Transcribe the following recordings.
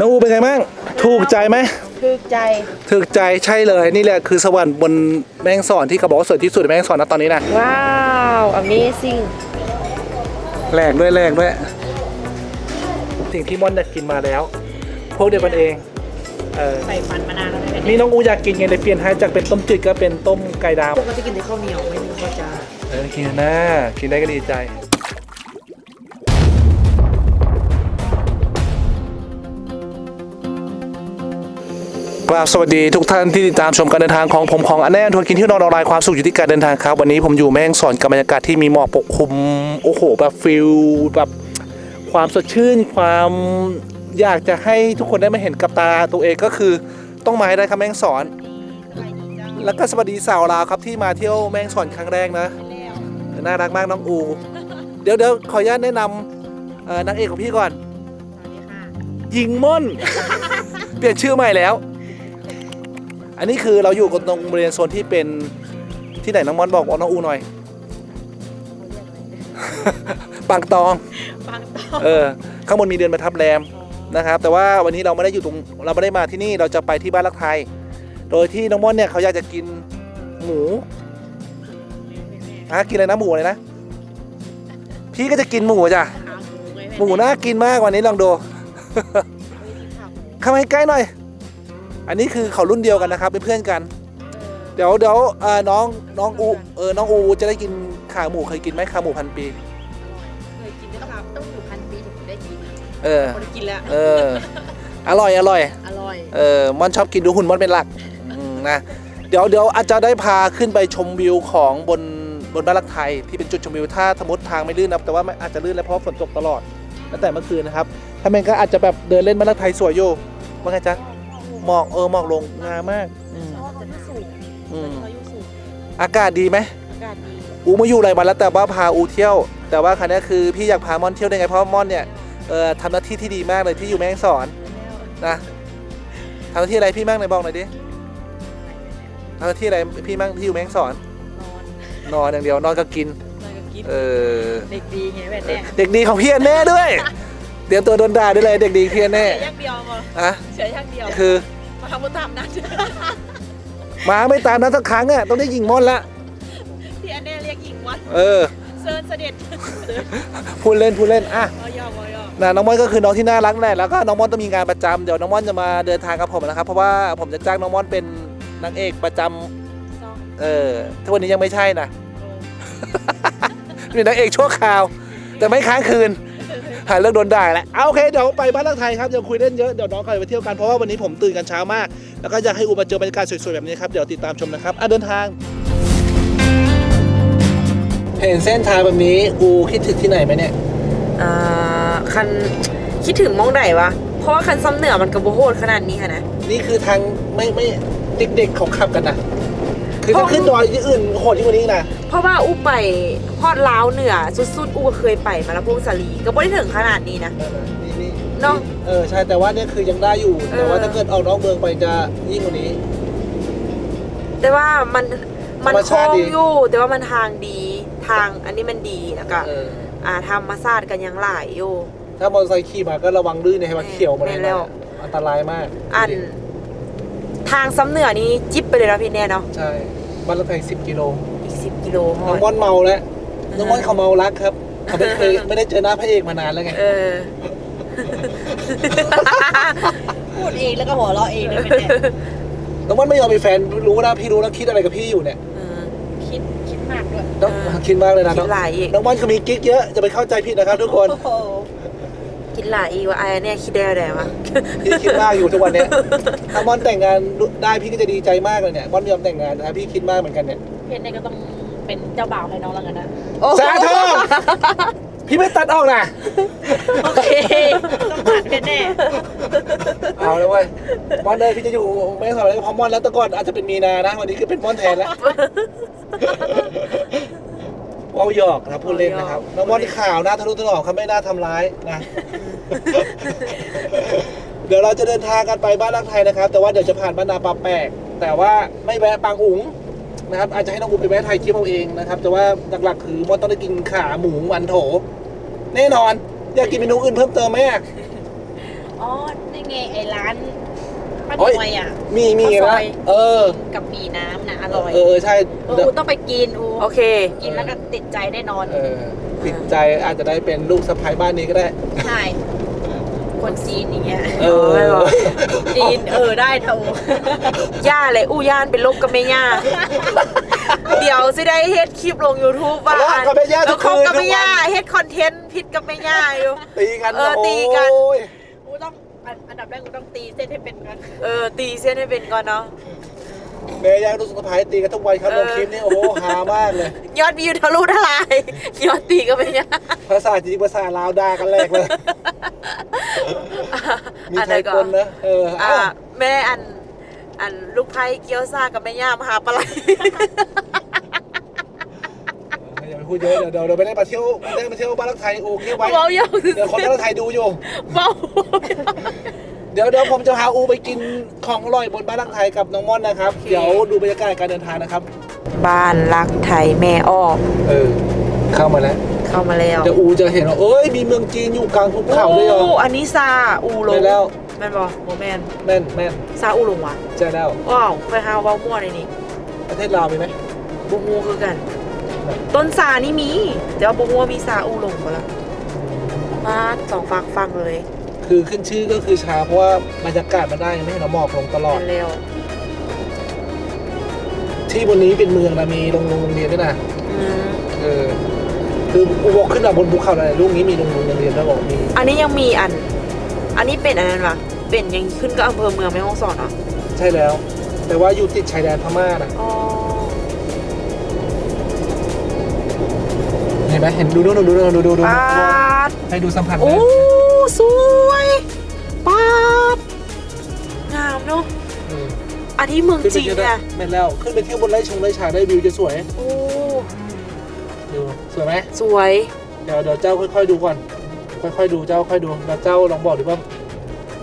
น้องอูเป็นไงบ้าง ถูกใจไหม คือใจถูกใจใช่เลย นี่แหละคือสวรรค์บนแมงสอนที่เขาบอกว่าสวยที่สุดในแมงสอนนะตอนนี้นะ ว้าว amazing แหลกด้วยแหลกด้วย สิ่งที่ม่อนอยากกินมาแล้ว พวกเดียวกันเอง เออใส่ฟันมานานแล้วนะนี่น้องอูอยากกินไงเลยเปลี่ยนให้จากเป็นต้มจืดก็เป็นต้มไก่ดาวพวกก็จะกินแต่ข้าวเหนียวไม่มีข้าวจ้าเออกินนะกินได้ก็ดีใจ กราบสวัสดีทุกท่านที่ติดตามชมการเดินทางของผมของอันแน่ทัวร์กินที่นอนออนไลน์ความสุขอยู่ที่การเดินทางครับ วันนี้ผมอยู่แม่ฮ่องสอนกับบรรยากาศที่มีหมอกปกคลุมโอ้โหแบบฟิลแบบความสดชื่น ความอยากจะให้ทุกคนได้มาเห็นกับตาตัวเองก็คือต้องมาให้ได้ครับแม่ฮ่องสอน แล้วก็สวัสดีสาวลาวครับที่มาเที่ยวแม่ฮ่องสอนครั้งแรกนะน่ารักมากน้องอู เดี๋ยวเดี๋ยวขออนุญาตแนะนำเอ่อนางเอกของพี่ก่อนยิงม่อน เปลี่ยนชื่อใหม่แล้ว อันนี้คือเราอยู่กันตรงบริเวณโซนที่เป็นที่ไหนน้องม่อนบอกบอกน้องอูหน่อยปังตองฟังต่อเออ ข้างบนมีเดือนประทับแรมนะครับ แต่ว่าวันนี้เราไม่ได้อยู่ตรงเราไม่ได้มาที่นี่เราจะไปที่บ้านรักไทย โดยที่น้องม่อนเนี่ยเขาอยากจะกินหมูอะกินอะไรนะหมูอะไรนะ พี่ก็จะกินหมูจ้ะ หมูน่ากินมากวันนี้ลองดู เข้ามาให้ใกล้หน่อย อันนี้คือเขารุ่นเดียวกันนะครับเป็นเพื่อนกัน เดี๋ยวเดี๋ยวเอ่อน้องน้องอูเออน้องอูจะได้กินขาหมูเคยกินไหมขาหมูพันปี เคยกินด้วยครับต้องอยู่พันปีถึงจะได้กินเออ คนกินแล้ว เออ อร่อยอร่อย อร่อย เออมอนชอบกินดูหุ่นมอนเป็นหลักอืมนะ เดี๋ยวเดี๋ยวอาจจะได้พาขึ้นไปชมวิวของบนบนบ้านรักไทยที่เป็นจุดชมวิวถ้าสมมติทางไม่ลื่นนะแต่ว่าไม่อาจจะลื่นแล้วเพราะฝนตกตลอดตั้งแต่เมื่อคืนนะครับ ถ้าแม่งก็อาจจะแบบเดินเล่นบ้านรักไทยสวยอยู่ว่าไงจ๊ะ หมอกเออหมอกลงงามมากอืมชอบจะที่สูงอืมเขาอยู่สูงอากาศดีไหมอากาศดีอูมาอยู่หลายวันแล้วแต่ว่าพาอูเที่ยว แต่ว่าครั้งนี้คือพี่อยากพามอนเที่ยวได้ไงเพราะมอนเนี่ยเออทำหน้าที่ที่ดีมากเลยที่อยู่แม่ฮ่องสอนนะทำหน้าที่อะไรพี่มั่งไหนบอกหน่อยดิทำหน้าที่อะไรพี่มั่งที่อยู่แม่ฮ่องสอน นอนนอนอย่างเดียวนอนก็กิน นอนกับกินเออ เด็กดีไงแม่เอแน่อเด็กดีของพี่อันแน่ด้วย เตรียมตัวโดนด่าได้เลยเด็กดีพี่อันแน่เฉยอย่างเดียวมาอะเฉยอย่างเดียวคือ มาทำบุญตามนั้นมาไม่ตามนั้นสักครั้งอะต้องได้ยิงมอนละพี่อันเน่เรียกหญิงวัดเออ เซิร์นเสด็จพูดเล่นพูดเล่นอะวอยอวอยอนะน้องม่อนก็คือน้องที่น่ารักแหละแล้วก็น้องม่อนต้องมีงานประจำเดี๋ยวน้องม่อนจะมาเดินทางกับผมนะครับ เพราะว่าผมจะจ้างน้องม่อนเป็นนางเอกประจำซองเออทุกวันนี้ยังไม่ใช่นะ โอ้เป็นนางเอกชั่วคราว แต่ไม่ค้างคืน หาเรื่องโดนด่าแหละเอาโอเคเดี๋ยวไปบ้านรักไทยครับเดี๋ยวคุยเล่นเยอะเดี๋ยวน้องเขาไปเที่ยวกันเพราะว่าวันนี้ผมตื่นกันเช้ามาก แล้วก็อยากให้อูมาเจอบรรยากาศสวยๆแบบนี้ครับเดี๋ยวติดตามชมนะครับอะเดินทางเห็นเส้นทางแบบนี้อูคิดถึงที่ไหนไหมเนี่ยอ่าคันคิดถึงมองไหนวะ เพราะว่าคันซ้ำเหนือมันกระโบโหดขนาดนี้ค่ะนะ นี่คือทางไม่ไม่เด็กๆเขาขับกันนะ คือเพถ้าราะขึ้นดอยที่อื่นโหดยิ่งกว่านี้นะ เพราะว่าอู้ไปพอดลาวเหนือสุดๆอู้ก็เคยไปมาแล้วพวกสาลีก็ไม่ได้ถึงขนาดนี้นะนี่นี่เนอะเออใช่แต่ว่าเนี่ยคือยังได้อยู่ แต่ว่าเออ ถ้าเกิดออกนอกเมืองไปจะยิ่งกว่านี้ แต่ว่ามันมันธรรมโค้ชาติงดี อยู่แต่ว่ามันทางดีทางอันนี้มันดีแล้วก็เอออ่าธรรมศาสตร์กันยังหลายอยู่ ถ้ามอเตอร์ไซค์ขี่มาก็ระวังลื่นนะให้มันเขียวมาเลยแม่นแล้นะว อันตรายมากอัน ทางซ้ำเหนือนี้จิ๊บไปเลยนะพี่แน่เนาะใช่บ้านรถไฟสิบกิโลอีกสิบกิโลฮน้อองด ม่อนเมาแล้วน้องม่อนเขาเมารักครับเขาไม่เคยไม่ได้เจอหน้าพระเอกมานานแล้วไง เออ พูดเองแล้วก็หัวเราะเองเลยเป็นเนี่ยน้องม่อนไม่ยอมมีแฟนรู้นะพี่รู้แล้วคิดอะไรกับพี่อยู่เนี่ยเออ คิดคิดมากด้วย น้องเออ คิดมากเลยนะคิน้อดงหลายอีกน้องม่อนคือมีกิ๊กเยอะจะไปเข้าใจผิดนะครับทุกคน โอ้โห คิดหลายอีกว่าไอ้เนี่ยคิดได้อะไรวะพี่คิดมากอยู่ทุกวันเนี้ยถ้ามอนแต่งงานได้พี่ก็จะดีใจมากเลยเนี่ยมอนไม่ยอมแต่งงานนะครับพี่คิดมากเหมือนกันเนี่ยเพชรเนี่ยก็ต้องเป็นเจ้าบ่าวให้น้องแล้วกันนะสาธุพี่ไม่ตัดออกนะโอเคต้องผ่านเพชรแน่เอาเลยเว้ยมอนเลยพี่จะอยู่ไม่สอนอะไรก็เพราะมอนแล้วแต่ก่อนอาจจะเป็นมีนานะวันนี้คือเป็นมอนแทนแล้ว ว่าวหยอกนะพูดเล่นนะครับน้องมอนข่าวหน้าทะลุทะลอกครับไม่น่าทำร้ายนะ เดี๋ยวเราจะเดินทางกันไปบ้านรักไทยนะครับ แต่ว่าเดี๋ยวจะผ่านบ้านนาปาแปกแต่ว่าไม่แวะปางอุ๋งนะครับ อาจจะให้น้องอุ๋มไปแวะไทยคลิปเอาเองนะครับ แต่ว่าหลักๆคือมอนต้องได้กินขาหมูวันโถ แน่นอน อยากกินเมนูอื่นเพิ่มเติมไหมอะออ๋อนี่ไงไอ้ร้าน ป้าโอ๊ยหน่วยอะ มีมีข้าวซนะอย เออ กับหมีน้ำนะอร่อยเออใช่เอออูต้องไปกินอูโอเค กินแล้วก็ติดใจแน่นอน เออติดใจอาจจะได้เป็นลูกสะใภ้บ้านนี้ก็ได้ ใช่ คนจีนอย่างเงี้ย เออไม่หรอกจีนเออได้เท่าย่าเลยอู้ย่านเป็นลบกับแม่ย่าเดี๋ยวสิได้เฮ็ดคลิปลง YouTube ว่าทะเลาะกับแม่ย่าทุกคืนเออคบกับแม่ย่าทุกวันเฮ็ดคอนเทนต์ผิดกับแม่ย่าอยู่ ตีกันเออตีกัน โอ้ย อูต้องอันอันดับแรกอูต้องตีเส้นให้เป็นกันเออ ตีเส้นให้เป็นก่อนเนาะแม่ย่างลูกสะใภ้ตีกันทุกวันครับเอลองคลิปนี่โอ้โหฮามากเลย ยอดวิวทะลุทลายยอดตีกับแม่ย่าภาษาจีนภาษาลาวด่ากันแรกเลยมีอันไทไหนยก่คอนนนะเอออ่าเอ้าแม่อันอันลูกไพ่เกี๊ยวซ่ากับแม่ย่ามหาปลาไหลอย่าไปพูดเยอะเดี๋ยวเดี๋ยวเดี๋ยวไปได้มาเที่ยวไม่ได้มาเที่ยวบ้านรักไทยโอ้เงียบไว้เว้าเยอะเดี๋ยวคนบ้านรักไทยดูอยู่เว้า เดี๋ยวเดี๋ยวผมจะพาอูไปกินของอร่อยบนบ้านรักไทยกับน้องม่อนนะครับ เดี๋ยวดูบรรยากาศการเดินทางนะครับ บ้านรักไทยแม่อ้อมเออ เข้ามาแล้วเข้ามาแล้วเดี๋ยวอูจะเห็นว่าเอ้ยมีเมืองจีนอยู่กลางภูเขาด้วยเหรอ อู้อันนี้ซาอูหลไปงแล้ว แม่นบ่โมแมนแม่นแม่นซาอูหลงว่ะใช่แล้ว ว้าวไปหาเว้ามั่วในนี้ประเทศลาวมีไหมบูฮูคือกัน ต้นซานี่มีแต่ว่าบูฮูว่ามีซาอูหลงบ่ละมาสองฟังฟังเลย คือขึ้นชื่อก็คือชาเพราะว่าบรรยากาศมันได้ไม่ให้เราหมอกลงตลอดเป็นเร็วที่บนนี้เป็นเมืองนะมีโรงโรงเรียนด้วยนะอืมเออคืออูบอกขึ้นมาบนภูเขาอะไรลูกนี้มีโรงโรงเรียนแล้วบอกมีอันนี้ยังมีอัน อันนี้เป็นอันนั้นวะเป็นยังขึ้นก็อำเภอเมืองแม่ฮ่องสอนเหรอใช่แล้ว แต่ว่าอยู่ติดชายแดนพม่านะอ๋อเห็นไหมเห็นดูดูดูดูดูดูดูปาดให้ดูสัมผัสโอ้นะ สวยปาดงามเนาะเอออันนี้เมืองขึ้นไปจีนเที่ยวเนี่ได้ยแม่นแล้ว ขึ้นไปเที่ยวบนไร่ชงไร่ชาได้วิวจะสวยโอ้ดูสวยไหมสวย เดี๋ยวเดี๋ยวเจ้าค่อย ๆ ดูก่อน ค่อยๆดูเจ้าค่อยดูแล้วเจ้าลองบอกดิว่า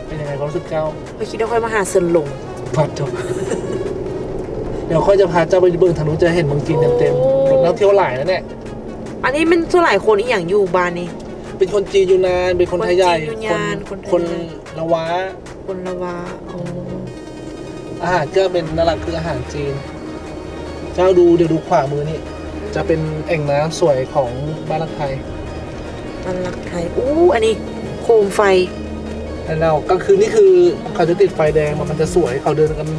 เป็นยังไงความรู้สึกเจ้าไปคิดว่าค่อยมาหาเซินหลงพัดจบเดี๋ยวค่อยจะพาเจ้าไปเบิ่งทางนู้นจะเห็นเมืองจีนเต็มๆรถนักเที่ยวหลายนะเนี่ย อันนี้มันส่วนหลายคนอีกอย่างอยู่บ้านนี่ เป็นคนจีนอยู่นาน เป็นคนไทยใหญ่คนจีนอยู่นานคนไทยคนละวะคนละวาโอ้อาหารก็เป็นนั่นแหละคืออาหารจีน เจ้าดูเดี๋ยวดูขวามือนี่ จะเป็นแอ่งน้ำสวยของบ้านรักไทยมันรักไทยอู้อันนี้โคมไฟแล้วกลางคืนนี่คือเขาจะติดไฟแดงมันจะสวยเขาเดินกัน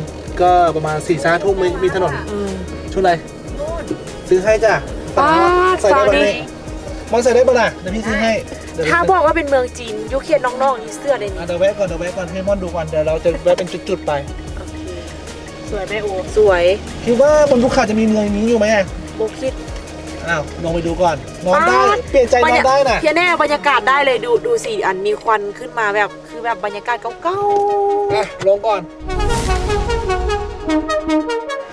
ก็ประมาณสี่ซ้าทุ่มมีมีถนนอืมชุดอะไร นู่นซื้อให้จ้ะป๊าดใส่ได้ฟ้าปะดิเนี่ ยมันใส่ได้ปะล่ะเดี๋ยวพี่ซื้อให้เดี๋ยวถ้าบอกว่าเป็นเมืองจีนยุคเขียนน้องๆนี่เสื้อในอะนี้เดี๋ยวแวะก่อนเดี๋ยวแวะก่อนให้มอนดูก่อนเดี๋ยวเราจะแวะเป็นจุดๆไป โอเคสวยไหมอูสวยคิดว่าบนภูเขาจะมีเมืองนี้อยู่ไหมอะโบคิด อ้าวลองไปดูก่อนนอนได้ ป๊าด เปลี่ยนใจนอนได้น่ะเพียแน่บรรยากาศได้เลยดูดูสิอันมีควันขึ้นมาแบบคือแบบบรรยากาศเก่าอะลงก่อน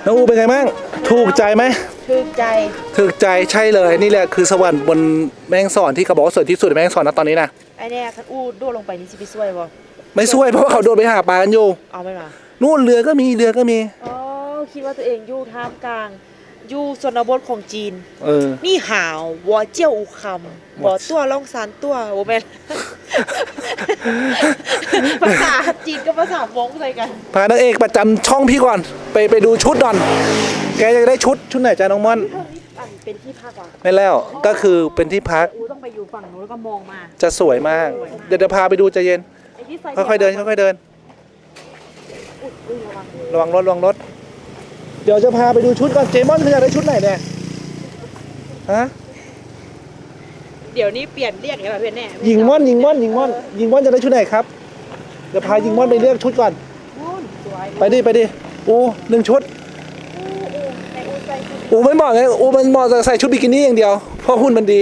น้องอูเป็นไงบ้างถูกใจไหม ชื่นใจถูกใจใช่เลยนี่แหละคือสวรรค์บนแม่งสอนที่เขาบอกว่าสวยที่สุดในแม่งสอนนะตอนนี้นะไอเนี่ยคันอูโดดลงไปนี่สิไปช่วยบ่ไม่ช่วยเพราะว่าเขาโดนไปหาปลากันอยู่เอาไม่มานู่นเรือก็มีเรือก็มี อ๋อคิดว่าตัวเองอยู่ท่ามกลาง อยู่ชนบทของจีน เออ นี่หาววอเจี้ยวอูคำวอตัวล่องซานตัวโอแมนภาษาจีนกับภาษามงใส่กันพานางเอกประจำช่องพี่ก่อน ไปไปดูชุดก่อน แกจะได้ชุดชุดไหนจ้าน้องม่อนเท่านี้อันเป็นที่พักอะไม่แล้วก็คือเป็นที่พักอูต้องไปอยู่ฝั่งนู้นแล้วก็มองมาจะสวยมาก เดี๋ยวจะพาไปดูใจเย็น ไอ้ที่ใส่ค่อยๆเดินค่อยๆเดินอุ๊ยอุ๊ยระวังระวังรถระวังรถ เดี๋ยวจะพาไปดูชุดก่อนเจมอนเธออยากได้ชุดไหนเนี่ยฮะเดี๋ยวนี้เปลี่ยนเรียกอย่างไรเพื่อนแน่หญิงม่อนหญิงม่อนหญิงม่อนหญิงม่อนจะได้ชุดไหนครับเดี๋ยวพาหญิงม่อนไปเลือกชุดก่อนนู่นสวยไปดิไปดิอูหนึ่งชุดอูอูในอูใส่ชุดอูไม่เหมาะไงอูมันเหมาะจะใส่ชุดบิกินี่อย่างเดียวเพราะหุ่นมันดี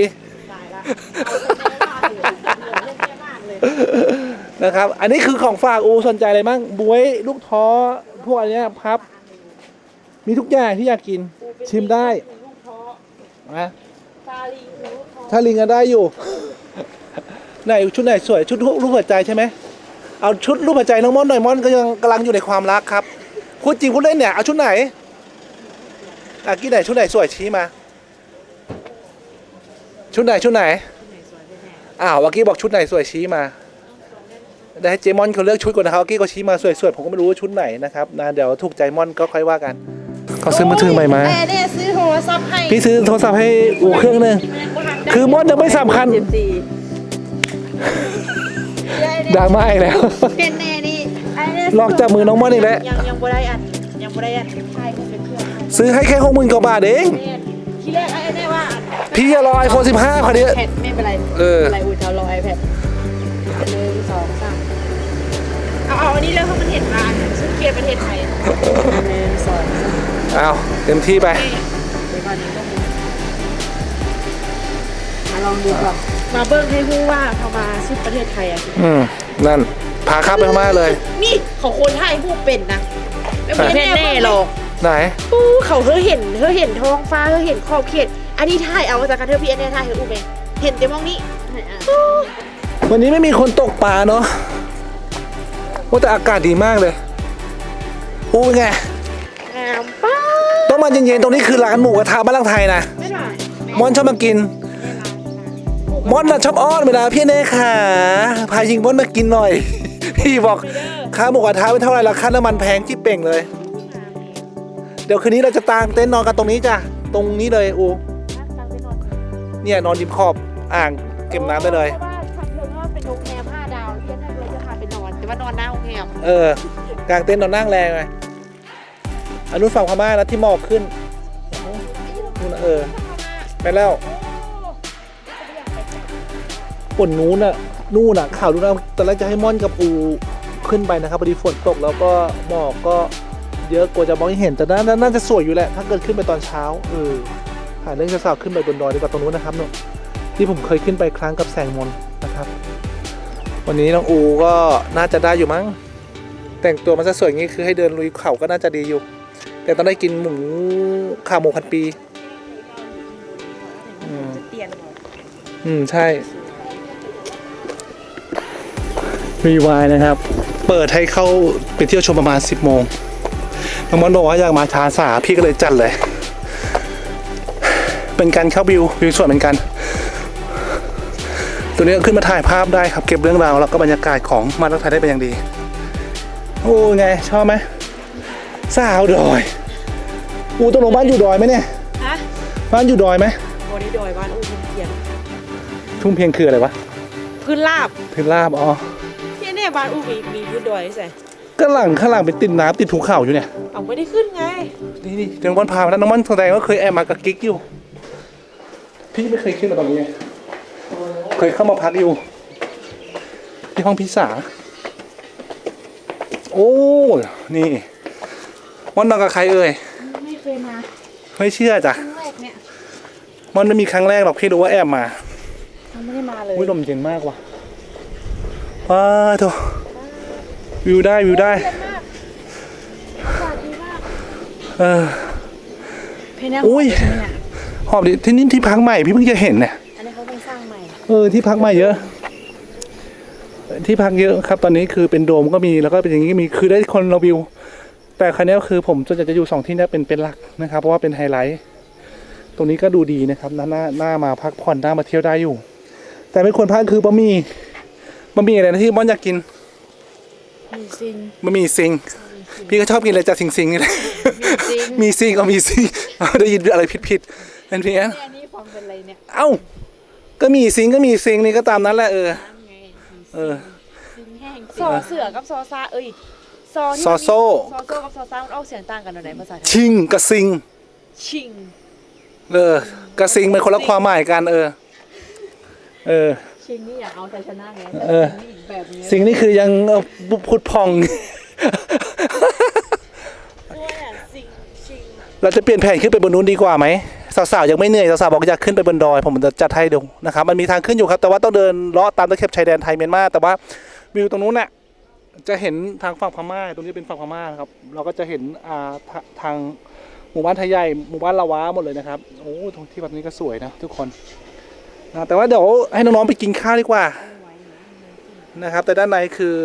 ตายละเอาไปแม่บ้านเลยเหลือเรื่องแม่บ้านเลยนะครับ อันนี้คือของฝากอูสนใจอะไรบ้างบวยลูกท้อพวกอันเนี้ยครับ มีทุกอย่างที่อยากกิน ชิมได้ลูกท้อนะซาลีลูกท้อถ้าลิงก็ได้อยู่ ไหนชุดไหนสวยชุดรูปหัวใจใช่ไหมเอาชุดรูปหัวใจน้องม่อนหน่อยม่อนก็ยังกำลังอยู่ในความรักครับพูดจริงพูดเล่นเนี่ยเอาชุดไหนอะกี้ไหนชุดไหนสวยชี้มา ชุดไหนชุดไหนอ้าวเมื่อกี้บอกชุดไหนสวยชี้มา ได้ให้เจมอนเขาเลือกชุดก่อนนะครับกี้ก็ชี้มาสวยๆผมก็ไม่รู้ว่าชุดไหนนะครับนะเดี๋ยวถูกใจมอนก็ค่อยว่ากัน เขาซื้อมือถือใหม่มา แม่เนี่ยซื้อโทรศัพท์ให้พี่ซื้อโทรศัพท์ให้อูเครื่องหนึง คือมอนยังไม่สำคัญสิบสี่ดราม่าอีกแล้ว เป็นแน่นี่ไอ้เนี่ยลอกจับมือน้องม่อนอีกแล้ว ยังยังบ่ได้อันยังบ่ได้อันใช่เป็นเครื่องให้ซื้อให้แค่หกหมื่นกว่าบาทเอง แม่ที่แรกไอ้เนี่ยว่าอันพี่จะรอไอโฟน15พอดีแพดไม่เป็นไรเอออะไรอุ้ยเท่ารอไอแพดหนึ่งสองสามเอาเอาอันนี้เลยเพราะมันเห็นมาอันนั้นซึ่งเกียร์ประเทศไทยหนึ่งสองสาม เอาเต็มที่ไปเดี๋ยวก่อนนี้ก็มีมาลองดูก่อนมาเบิ้งให้รู้ว่าเขามาสุดประเทศไทยอะอืมนั่นพาข้ามไปพม่าเลย นี่เขาคนไทยผู้เป็นนะไม่แน่แน่หรอกไหนปู้เขาเธอเห็นเธอเห็นท้องฟ้าเธอเห็นขอบเขตอันนี้ถ่ายเอาจากการเธอพี่แน่ถ่ายเธออู้เองเห็นแต่มองนี้วันนี้ไม่มีคนตกปลาเนาะโอ้แต่อากาศดีมากเลยอู้เป็นไงงามป้า ต้องมาเย็นๆตรงนี้คือร้านหมูกระทะบ้านลังไทยนะไม่ได้มอนชอบมากิน มอนน่ะชอบอ้อนเวลาพี่เน่ขาพายิงมอนมากินหน่อย พี่บอกค่าหมูกระทะเป็นเท่าไหร่ราคาน้ำมันแพงที่เป่งเลย เดี๋ยวคืนนี้เราจะตางเต็นท์นอนกันตรงนี้จ้ะตรงนี้เลยอูเนี่ยนอนริมขอบอ่างเก็บน้ำได้เลยเพราะว่าทำเธอว่าเป็นโรงแรมห้าดาวเรียนให้เราจะพาไปนอน แต่ว่านอนหน้าโรงแรมเออกางเต็นท์นอนนั่งแรงไง อันนู้นฝั่งพม่านะที่หมอกขึ้นนู่นน่ะเออ ไปแล้วฝนนู้นน่ะ นู่นน่ะข่าวนู้นน่ะตอนแรกจะให้ม่อนกับอูขึ้นไปนะครับพอดีฝนตกแล้วก็หมอกก็เยอะกว่าจะมองไม่เห็นแต่น่าน่าจะสวยอยู่แหละ ถ้าเกิดขึ้นไปตอนเช้าเออหาเรื่องจะสาวขึ้นไปบนดอยดีกว่าตรงนู้นนะครับเนาะที่ผมเคยขึ้นไปครั้งกับแสงมนต์นะครับ วันนี้น้องอูก็น่าจะได้อยู่มั้งแต่งตัวมันจะสวยอย่างนี้คือให้เดินลุยเขาก็น่าจะดีอยู่ แต่ต้องได้กินหมูขาหมูพันปี อืมจะเปลี่ยนเหรออืม ใช่รีวายนะครับ เปิดให้เข้าไปเที่ยวชมประมาณ 10โมงน้องมอนบอกว่าอยากมาช้าสาพี่ก็เลยจัดเลย เป็นการเข้าวิววิวสวยเหมือนกัน ตัวนี้ก็ขึ้นมาถ่ายภาพได้ครับ เก็บเรื่องราวแล้วก็บรรยากาศของมาลักไทยได้เป็นอย่างดี โอ้ไง ชอบไหม สาวดอย อูตกลงบ้านอยู่ดอยไหมเนี่ย ฮะบ้านอยู่ดอยไหมบริดอยบ้านอู้ทุ่งเพียนทุ่งเพียงคืออะไรวะพื้นราบพื้นราบอ๋อ ที่เนี่ยบ้านอู้มีมีพื้นดอยใส่ก็หลังข้างหลังเป็นติดน้ำติดภูเขาอยู่เนี่ย เอาไม่ได้ขึ้นไง นี่นี่เดี๋ยวน้องมันพามาแล้วน้องมันแสดงว่าเคยแอบมากับกิ๊กอยู่ พี่ไม่เคยขึ้นมาตอนนี้ไงเคยเข้ามาพักอยู่ที่ห้องพิสาโอ้ นี่ มันนอนกับใครเอ่ยไม่เคยมาไม่เชื่อจ้ะครั้งแรกเนี่ยมันไม่มีครั้งแรกหรอกพี่รู้ว่าแอบมาเขาไม่ได้มาเลยอุ้ยลมเย็นมากว่ะว้าโถวิวได้วิวได้เย็นมากอากาศดีมากเออเพนังอุ้ยใช่ไหมเนี่ยหอบดิที่นี่ที่พักใหม่พี่เพิ่งจะเห็นเนี่ยอันนี้เขาเพิ่งสร้างใหม่เออที่พักใหม่เยอะ ที่พักเยอะครับตอนนี้คือเป็นโดมก็มีแล้วก็เป็นอย่างนี้ก็มีคือได้คนเราวิว แต่ครั้นี้ก็คือผมส่วนใหญ่จะอยู่สองที่เนี้เป็นเป็นหลักนะครับ เพราะว่าเป็นไฮไลท์ ตรงนี้ก็ดูดีนะครับน่าน่าน่ามาพักผ่อนน่ามาเที่ยวได้อยู่ แต่ไม่ควรพลาดคือบะหมี่บะหมี่อะไรนะที่มอนอยากกินมีซิงบะหมี่ซิงพี่ก็ชอบกินอะไรจากซิงซิงนี่แหละซิงมีซิงเอามีซิงเอาได้ยินอะไรผิดผิดๆเป็นเพี้ยนอันนี้ฟังเป็นอะไรเนี่ยเอ้าก็มีซิงก็มีซิงนี่ก็ตามนั้นแหละเออน้ำไงเออซิงแห้งซอเสือกับซอซาเอ้ย ซอที่ซอโซ่ ซอโซ่กับซอซามันออกเสียงต่างกันตรงไหนภาษาไทยชิงกับซิง ชิง เออกับซิงเป็นคนละความหมายกันเออ เออ ชิงนี่อยากเอาชัยชนะไงเออแต่ซิงนี่อีกแบบนึงซิงนี่คือยังเอ่อพุดพอง ด้วยอะซิงชิงเราจะเปลี่ยนแผนขึ้นไปบนนู้นดีกว่าไหมสาวๆยังไม่เหนื่อยสาวๆบอกอยากขึ้นไปบนดอย ผมจะจัดให้ดูนะครับมันมีทางขึ้นอยู่ครับแต่ว่าต้องเดินเลาะตามตะเข็บชายแดนไทยเมียนมาแต่ว่าวิวตรงนู้นน่ะ จะเห็นทางฝั่งพม่าตรงนี้เป็นฝั่งพม่านะครับ เราก็จะเห็นอ่าทาทางหมู่บ้านไทยใหญ่หมู่บ้านละว้าหมดเลยนะครับโอ้ตรงที่แบบนี้ก็สวยนะทุกคนนะแต่ว่าเดี๋ยวให้น้องๆไปกินข้าวดีกว่านะครับ แต่ด้านในคือ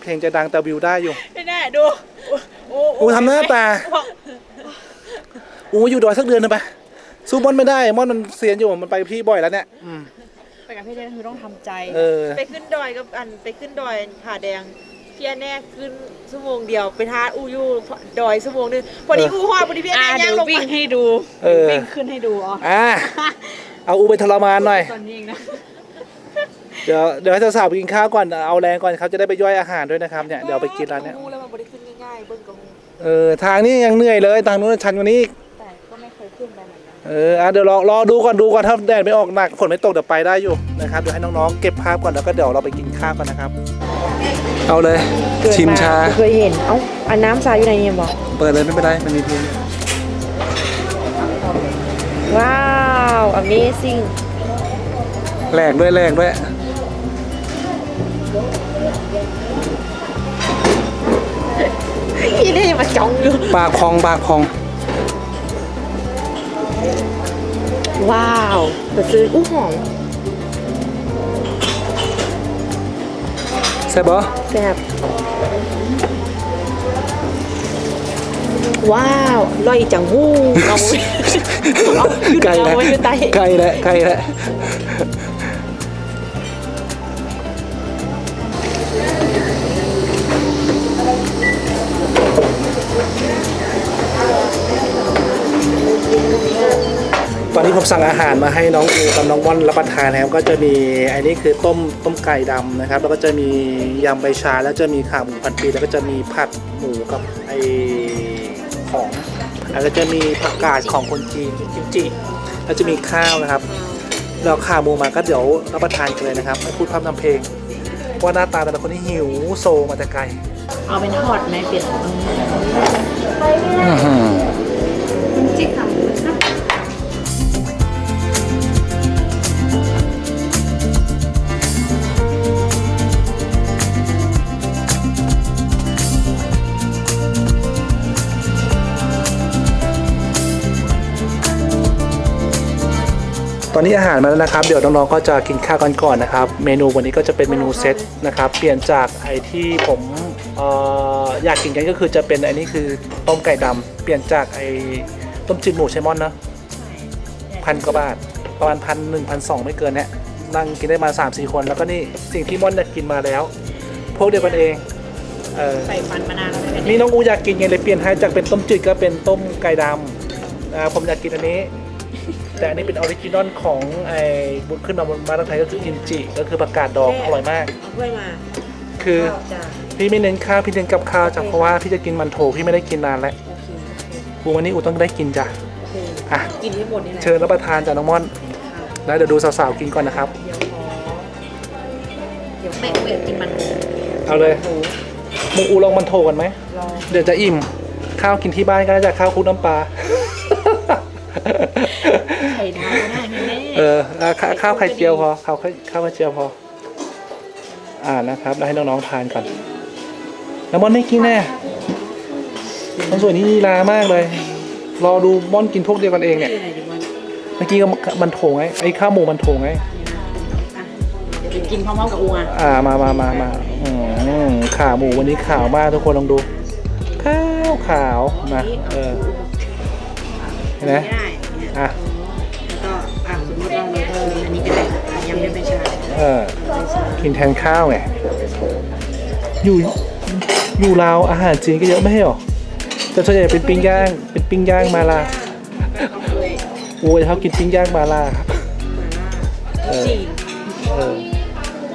เพลงจะดังแต่วิวได้อยู่ไม่แน่ดูโอ้โอ้ทำหน้าตาอูอยู่ดอยสักเดือนหนึงไปสู้มอนไม่ได้มอนมันเซียนอยู่มันไปกับพี่บ่อยแล้วเนี่ยอืมไป กับพี่เดนคือต้องทำใจ เออ ไปขึ้นดอยกับอันไปขึ้นดอยผาแดงพี่แน่ขึ้นชั่วโมงเดียวไปทาอูยูดอยชั่วโมงนึงพอดีเอออูฮอดพอดีพี่อ่าแน่เดี๋ย่ายวงลงวิ่ไปงให้ดูเออ วิ่งขึ้นให้ดูอ๋ออะเอาอูไปทรมานหน่อย ตอนนี้เองนะเดี๋ยวเดี๋ยวให้สาวๆไปกินข้าวก่อนเอาแรงก่อนครับจะได้ไปย่อยอาหารด้วยนะครับเนี่ยเดี๋ยวไปกินร้านเนี้ยอูแล้วมันบริขึ้นง่ายๆเบิ้งกับอูเออทางนี้ยังเหนื่อยเลยทางนู้นชันกว่านี้อีก แต่ก็ไม่เคยขึ้นไป เหมือนกันเอออะเดี๋ยวรอรอดูก่อนดูก่อนถ้าแดดไม่ออกหนักฝนไม่ตกเดี๋ยวไปได้อยู่นะครับเดี๋ยวให้น้องๆเก็บภาพก่อนแล้วก็เดี๋ยวเราไปกินข้าวกันนะครับ เอาเลยชิมชา เคยเห็น เอ้าอันน้ำชาอยู่ในนี้บอกเปิดเลยไม่เป็นไรมันมีเพียงว้าว amazing แหลกด้วยแหลกด้วยพี่นี่มาจ้องอยู่ปากพองปากพอง ว้าวไปซื้ออู้หอมใช่ปะแซ่บว้าวลอยจังหู้เอาเอาหยุดไกลเอาแล้วไว้อยู่ใต้ไกลแล้วไกลแนนี้ผมสั่งอาหารมาให้น้องอูกับน้องม่อนรับประทานนะครับก็จะมีไอ้นี่คือต้มต้มไก่ดำนะครับ แล้วก็จะมียำใบชา แล้วจะมีขาหมูผัดปีแล้วก็จะมีผัดหมูกับไอของแล้วก็จะมีผักกาดของคนจีนกิมจิแล้วจะมีข้าวนะครับเราขาหมูมาก็เดี๋ยวรับประทานกันเลยนะครับไม่พูดพร่ำทำเพลงเพราะว่าหน้าตาแต่ละคนนี่หิวโซมาแต่ไกลเอาเป็นทอดไหมเปลี่ยนอื้อหือจิ๊กค่ะ ตอนนี้อาหารมาแล้วนะครับ เดี๋ยวน้องๆก็จะกินข้าวกันก่อนนะครับ เมนูวันนี้ก็จะเป็นเมนูเซตนะครับ เปลี่ยนจากไอที่ผมเอ่ออยากกินกันก็คือจะเป็นไอนี่คือต้มไก่ดำเปลี่ยนจากไอต้มจืดหมูไชมอนเนอะพันกว่าบาทประมาณพันหนึ่งพันสองไม่เกินเนี่ยนั่งกินได้มา3ามสี่คน แล้วก็นี่สิ่งที่ม่อนอยากกินมาแล้ว พวกเดียวกันเองเออ ใส่ฟันมานานแล้วไหมนี่น้องอูอยากกินไงเลยเปลี่ยนให้จากเป็นต้มจืดก็เป็นต้มไก่ดำอ่าผมอยากกินอันนี้ แต่อันนี้เป็นออริจินอลของไอ้บุญขึ้นมาบนบ้านไทยก็คือกิมจิก็คือผักกาดดองอร่อยมาก เอาถ้วยมาคือจ้าพี่ไม่เน้นข้าวพี่เน้นกับข้าวจ้ะเพราะว่าพี่จะกินมันโถพี่ไม่ได้กินนานแล้วโอเคอูวันนี้อูต้องได้กินจ้ะโอเคอะกินให้หมดนี่แหละเชิญรับประทานจ้ะน้องม่อนค่ะแล้วเดี๋ยวดูสาวๆกินก่อนนะครับ เดี๋ยวขอเดี๋ยวแม่เปลี่ยนกินมันเอาเลยมึงอูลองมันโถกันไหมรอ เดี๋ยวจะอิ่ม ข้าวกินที่บ้านก็ได้จ้ะข้าวคลุกน้ำปลา ไข่ดาวก็ได้ไงแม่เอออะข้าข้าวไข่เจียวพอข้าวไข่ข้าวไข่เจียวพอ อ่านะครับแล้วให้น้องๆทานก่อนแล้วม่อนไม่กินแน่คนสวยนี่ลีลามากเลย รอดูม่อนกินพวกเดียวกันเองเนี่ย ชื่ออะไรดีวะเมื่อกี้ก็มันโถไงไอ้ข้าวหมูมันโถไงอะเดี๋ยวกินพร้อมๆกับอูอะอ่ามามามามาอืมขาหมูวันนี้ขาวมากทุกคนลองดู ขาวขาวนะ เออ เห็นไหมไม่ได้เนี่ย อะแล้วก็อะสมมติว่าเราเอออันนี้ก็ได้อะยังไม่เป็นชาเออกินแทนข้าวไงอยู่อยู่ลาวอาหารจีนก็เยอะไม่ใช่หรอแต่ส่วนใหญ่เป็นปิ้งย่างเป็นปิ้งย่างมาลาโอ้ยเขากินปิ้งย่างมาลาครับเออจีนเออ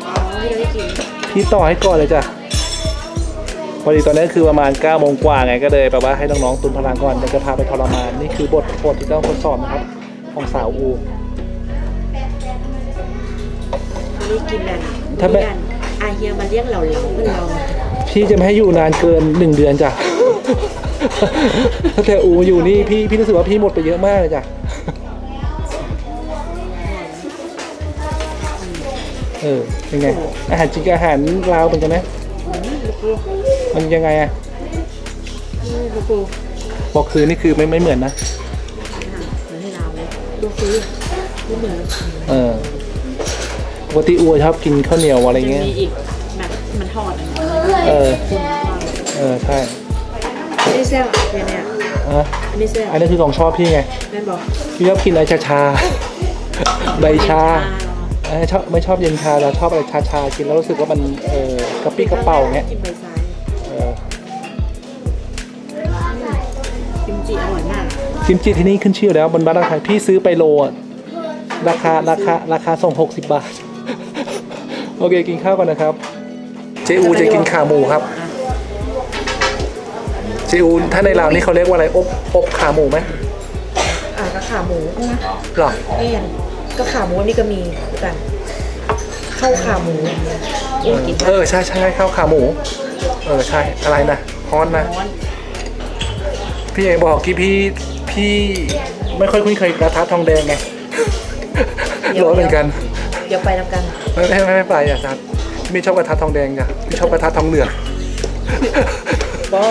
อ๋อที่เราได้กินพี่ต่อให้ก่อนเลยจ้ะ พอดีตอนนี้คือประมาณ9ก้าโมงกว่าไงก็เลยแบบว่าให้น้องๆตุนพลังก่อนเดี๋ยวจะพาไปทรมานนี่คือบทบทที่ต้องทดสอบนะครับ ของสาวอูไม่ได้กินนันถ้าแบบอาเฮียมาเรียกเราเราเป็นเราพี่จะไม่ให้อยู่นานเกินหนึ่งเดือนจ้ะถ้าแต่อูอยู่นี่พี่พี่รู้สึกว่าพี่หมดไปเยอะมากเลยจ้ะเออเป็นไงอาหารจีนกับอาหารลาวเป็นกันไหม มันยังไงอะลูกปูบอกคือนี่คือไม่ไม่เหมือนนะ เหมือนให้เราเลยลูกซื้อลูกเหมือนเออปกติอูชอบกินข้าวเหนียวอะไรจะเงี้ย มีอีกแบบมันทอดอะเออคุณมากเออใช่อันนี้แซ่บอะเนี่ยเนี่ยอะอันนี้แซ่บอันนี้คือของชอบพี่ไง แม่นบอกพี่ชอบกินอะไรชาชาๆใบชา เอเออชอบไม่ชอบเย็นชาเราชอบอะไรชาชาๆกินแล้วรู้สึกว่ามันเออกระปี้กระเป๋าเงี้ยกินใบซ้า อยมากกิมจิที่นี่ขึ้นชื่ออยู่แล้วบนบ้านราคาพี่ซื้อไปโลอะราคาราคาราคาส่ง60 บาท โอเคกินข้าวก่อนนะครับ เจอูจะกินขาหมูครับ เจอูถ้าในลาวนี่เขาเรียกว่าอะไรอบอบขาหมูไหมอะก็ขาหมูหรอนี่ยก็ขาหมูนี่ก็มีเหมือนกันข้าวขาหมูอู้กินเออใช่ใช่ข้าวขาหมู เออใช่อะไรนะฮอนนะร้อนพี่เอกบอกกี้พี่ พี่ไม่ค่อยคุ้นเคยกระทะทองแดงไงร้อนเหมือนกัน เดี๋ยวไปทำกัน ไม่ไม่ไม่ไม่ไปอะจัดพี่ไม่ชอบกระทะทองแดงจ้ะพี่ชอบกระทะทองเหลืองบอ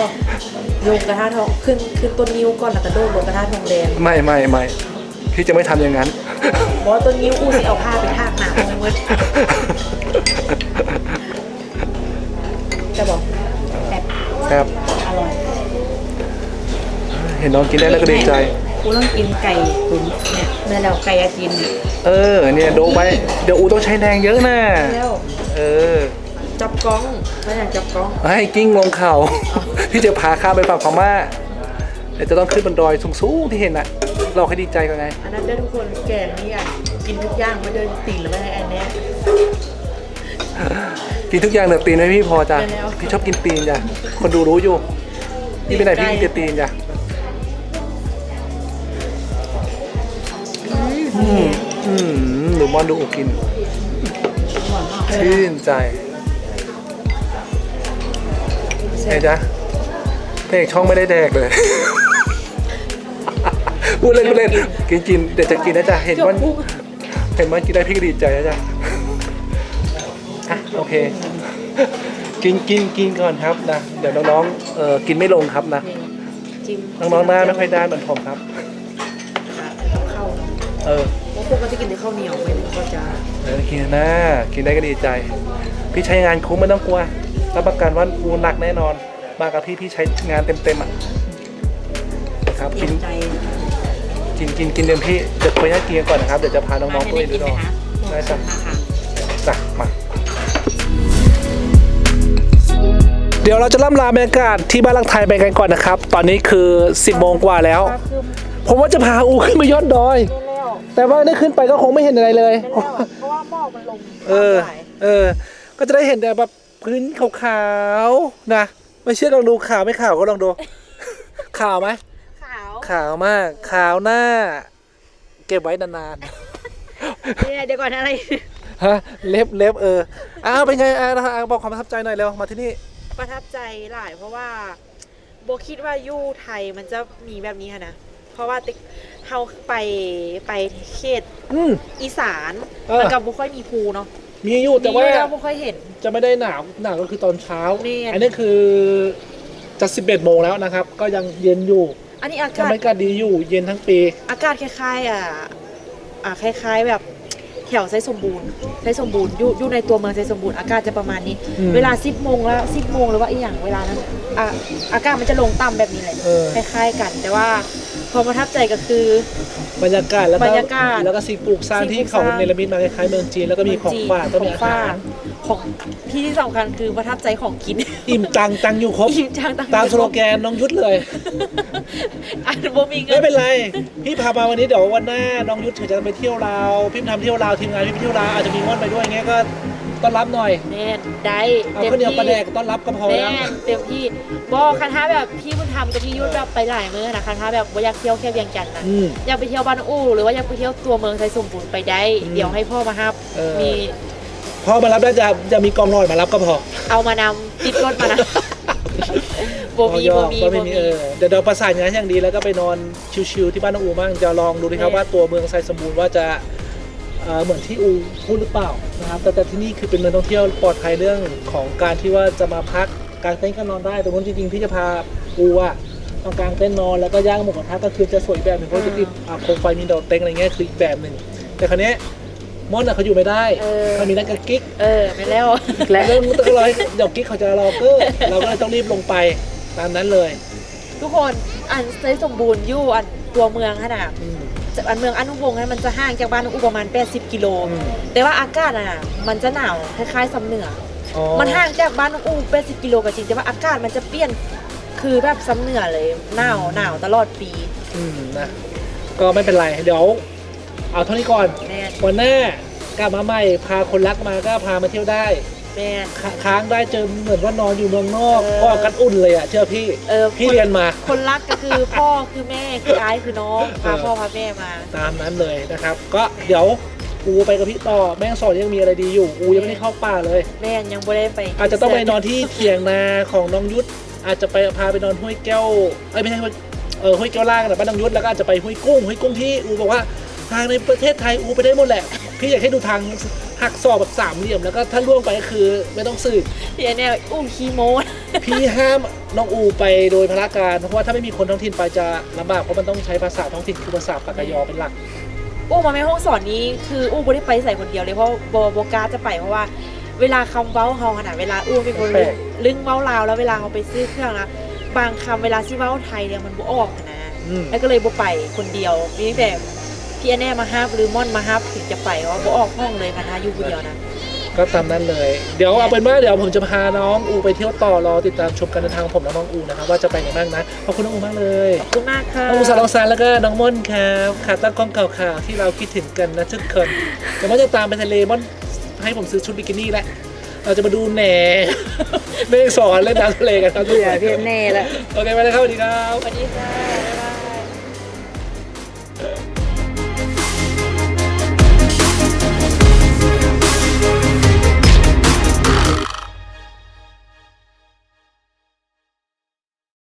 โยงกระทะทองขึ้นขึ้นต้นนิ้วก่อนแล้วก็โดดลงกระทะทองแดง ไม่ไม่ไม่พี่จะไม่ทำอย่างนั้นบอต้นนิ้วอู้สิเอาผ้าไปทากหนาเอาเมื่อ นน้องกินได้แล้วก็ดีใจ กูต้องกินไก่ตุ๋นเนี่ยเมื่อเราไก่อากินเออ เนี่ยโดไป เดี๋ยวอูต้องใช้แรงเยอะนะแล้วเออ จับกล้องไม่อยากจับกล้องให้กิ้งลงเขา พี่จะพาข้ามไปฝั่งพม่าเดี๋ยวจะต้องขึ้นบนดอยสูงๆที่เห็นอะ เราให้ดีใจกันไง อันนั้นเด้อทุกคนแกงนี่อะกินทุกอย่างไม่เดินตีนหรือไม่ให้อันเนี้ย กินทุกอย่างเหลือตีนไหมพี่พอจ้ะได้แล้ว พี่ชอบกินตีนจ้ะ คนดูรู้อยู่ พี่ไปไหนพี่กินแต่ตีนจ้ะ มหนูมอนดูอูกิน ชื่นใจไงจ๊ะเพลงช่องไม่ได้แดกเลย พูดเล่นพูดเล่นกินกินเดี๋ยวจะกินนะจ๊ะ เห็นมันจบปุ๊บเห็นมันกินได้พี่ก็ดีใจนะจ๊ะอะโอเค กินกินกินก่อนครับนะ เดี๋ยวน้องๆเอ่อกินไม่ลงครับนะจิ้มน้องๆหน้าไม่ค่อยด้านเหมือนผมครับเข้าเออ เพราะพวกก็จะกินแต่ข้าวเหนียวไม่รู้ก็จะเออกินนะกินได้ก็ดีใจ พี่ใช้งานคุ้มไม่ต้องกลัวรับประกันว่าอูหนักแน่นอน มากับพี่พี่ใช้งานเต็มๆอะครับเย็กินนใจกินกินกินเต็มที่เดี๋ยวคุยให้กินก่อนนะครับเดี๋ยวจะพาน้องๆตัวเองดูกินไหมคะได้จ้ะมาค่ะ จ้ะมา เดี๋ยวเราจะล่ำลาบรรยากาศที่บ้านลักไทยไปกันก่อนนะครับ ตอนนี้คือ 10โมงกว่าแล้วคือผมว่าจะพาอูขึ้นไปยอดดอยเร็ว แต่ว่าได้ขึ้นไปก็คงไม่เห็นอะไรเลยๆเพราะว่าหมอกมันลงเออเออ ก็จะได้เห็นแต่แบบพื้นขาวๆนะ ไม่เชื่อลองดูขาวไม่ขาวก็ลองดู ขาวไหม ขาวขาวมาก ขาวหน้า เก็บไว้นานเนี่ยเดี๋ยวก่อนอะไร ๆ ฮะ เล็บเล็บเออ อ้าวเป็นไงอะอะบอกความประทับใจหน่อยเร็ว มาที่นี่ ประทับใจหลายเพราะว่าโบคิดว่ายู่ไทยมันจะมีแบบนี้ค่ะนะ เพราะว่าติ๊กเขาไปไปเขตอืม อีสานเออ มันกับบุค่อยมีภูเนาะมีอยู่แต่ว่า มีแล้วบุค่อยเห็น จะไม่ได้หนาวหนาวก็คือตอนเช้า นี่ไง อันนี้คือจะ 11 โมงแล้วนะครับ ก็ยังเย็นอยู่อันนี้อายังกาศไม่กาดีอยู่เย็นทั้งปี อากาศคล้ายๆอะอ่าคล้าย ๆ แบบแถวไซสมบูรณ์ไซสมบูรณ์อยู่อยู่ในตัวเมืองไซสมบูรณ์อากาศจะประมาณนี้ อืมเวลา10โมงแล้ว10โมงหรือว่าอีกอย่างเวลานั้นอะอากาศมันจะลงต่ำแบบนี้แหละเออ คล้ายๆกัน แต่ว่า ความประทับใจก็คือบรรยากาศแล้วก็บรรยากาศแล้วก็สิ่งปลูกสร้างสิ่งที่ปลูกเขาสร้างเนรมิตมาคล้ายๆเมืองจีนแล้วก็มีของฝากก็มีอาฝาหากรของที่ที่สำคัญคือประทับใจของกิน อิ่มตังตังอยู่ครบอิ่มจังตังตามสโลแกนน้องยุทธเลยอันบ่มีเงิไม่นเป็นไร พี่พามาวันนี้เดี๋ยววันหน้าน้องยุทธถึงจะไปเที่ยวลาวพี่ทำเที่ยวลาวทีมงานพี่ไปเที่ยวลาวอาจจะมีม่อนไปด้วยอย่างเงี้ยก็ต้อนรับหน่อยแน่น ได้เอาเต็มข้าวเหนียวที่ปลาแดกต้อนรับก็พอแน่แล้วนเต็มที่บอกคันท้าแบบพี่บุญธรรมกับพี่ยุทธแบบไปหลายมื้อนะคันท้าแบบว่าอยากเที่ยวแค่เวียงจันทน์นะอืม อยากไปเที่ยวบ้านอู้หรือว่าอยากไปเที่ยวตัวเมืองไทยสมบูรณ์ไปได้ อืมเดี๋ยวให้พ่อมาฮับ เออ มีพอมารับได้จะจะมีกองลอยมารับก็พอเอามานำติดรถมานะโบมียโบอมีก็โบไม่มีมี เออเดี๋ยวเราประสานงานอย่างดีแล้วก็ไปนอนชิวๆที่บ้านน้องอูบ้างจะลองดูดิครับแน่ว่าตัวเมืองไซสมบูรณ์ว่าจะ เอ่อเหมือนที่อูพูดหรือเปล่านะครับแต่แต่ที่นี่คือเป็นเมืองท่องเที่ยวปลอดภัยเรื่องของการที่ว่าจะมาพักกางเต็นท์ก็นอนได้ตรงนู้นจริงๆพี่จะพาอูอะมากางเต็นท์นอนแล้วก็ย่างหมูกระทะก็คือจะสวยอีกแบบหนึ่งเพราะจะติดอ่าโคมไฟมีดอกเต็งอะไรเงี้ยคืออีกแบบหนึ่งแต่คราวเนี้ยมอนอะเขาอยู่ไม่ได้เออ เขามีนักกบกิ๊ก เออไม่แล้ว แล้วก็ต้องรอให้เดี๋ยวกิ๊กเขาจะรอเกอร์เราก็เลยต้องรีบลงไปตามนั้นเลยทุกคนอันไทยสมบูรณ์อยู่อันตัวเมืองขนาด อืม จากอันเมืองอนุวงศ์นั้นมันจะห่างจากบ้านน้องอูประมาณ 80 กิโลแต่ว่าอากาศน่ะ มันจะหนาวคล้ายๆสำเหนือ อ๋อมันห่างจากบ้านน้องอู80กิโลก็จริง แต่ว่าอากาศมันจะเปลี่ยน คือแบบสำเหนือเลย หนาวหนาวตลอดปี อืมนะก็ไม่เป็นไรเดี๋ยว เอาเท่านี้ก่อนแม่นวันหน้ากลับมาใหม่พาคนรักมาก็พามาเที่ยวได้ แม่นค้าค้างได้เจอเหมือนว่านอนอยู่เมืองนอกเออก็กันอุ่นเลยอะเชื่อพี่เออพี่คนเรียนมา คนรักก็คือพ่อคือแม่คืออายคือน้องพาเออพ่อพาแม่มา ตามนั้นเลยนะครับ ก็เดี๋ยวอูไปกับพี่ต่อแม่งสอนยังมีอะไรดีอยู่อูยังไม่ได้เข้าป่าเลย แม่ยังบ่ได้ไปอาจจะต้องไปนอนที่เถียงนาของน้องยุทธอาจจะไปพาไปนอนห้วยแก้วเอ้ยไม่ใช่ห้วยเออห้วยแก้วล่างนะบ้านน้องยุทธแล้วก็อาจจะไปห้วยกุ้งห้วยกุ้งที่อูบอกว่าทางในประเทศไทยอูไปได้หมดแหละพี่อยากให้ดูทาง หักศอกแบบสามเหลี่ยมแล้วก็ถ้าล่วงไปก็คือไม่ต้องสืบพี่แน่อุ้มคีโมพี่ห้ามน้องอูไปโดยพละการเพราะว่าถ้าไม่มีคนท้องถิ่นไปจะลำบากเพราะมันต้องใช้ภาษาท้องถิ่นคือภาษาปากกยอเป็นหลักอู้มาแม่ห้องสอนนี้คืออู้บ่ได้ไปใส่คนเดียวเลยเพราะบโบกล้าจะไปเพราะว่าเวลาคำเว้าเฮาขนาดเวลาอู้เป็นคนแปลกลึงเว้าลาวแล้วเวลาเขาไปซื้อเครื่องนะบางคำเวลาที่เว้าไทยเนี่ยมันบ่ออกนะอืมแล้วก็เลยบ่ไปคนเดียวมีแต่ พี่แน่มาฮับหรือม่อนมาฮับถึงจะไปว่าบ่ออกห้องเลยค่ะนะอยู่คนเดียวนะ ก็ตามนั้นเลย เดี๋ยวเอาเป็นว่าเดี๋ยวผมจะพาน้องอูไปเที่ยวต่อรอติดตามชมการเดินทางของผมและน้องอูนะครับว่าจะไปไหนบ้างนะขอบคุณน้องอูมากเลยขอบคุณมากค่ะน้องอูสารวัตรสารแล้วก็น้องม่อนครับขาตั้งกล้องเก่าๆที่เราคิดถึงกันนะทุกคนเดี๋ยวม่อนจะตามไปทะเลม่อนให้ผมซื้อชุดบิกินี่แหละเราจะมาดูแหน่ไม่ได้สอนเล่นน้ำทะเลกันครับทุกเบื่คอนพี่แน่แล้วโอเคไปเลยครับสวัสดีครับสวัสดีค่ะ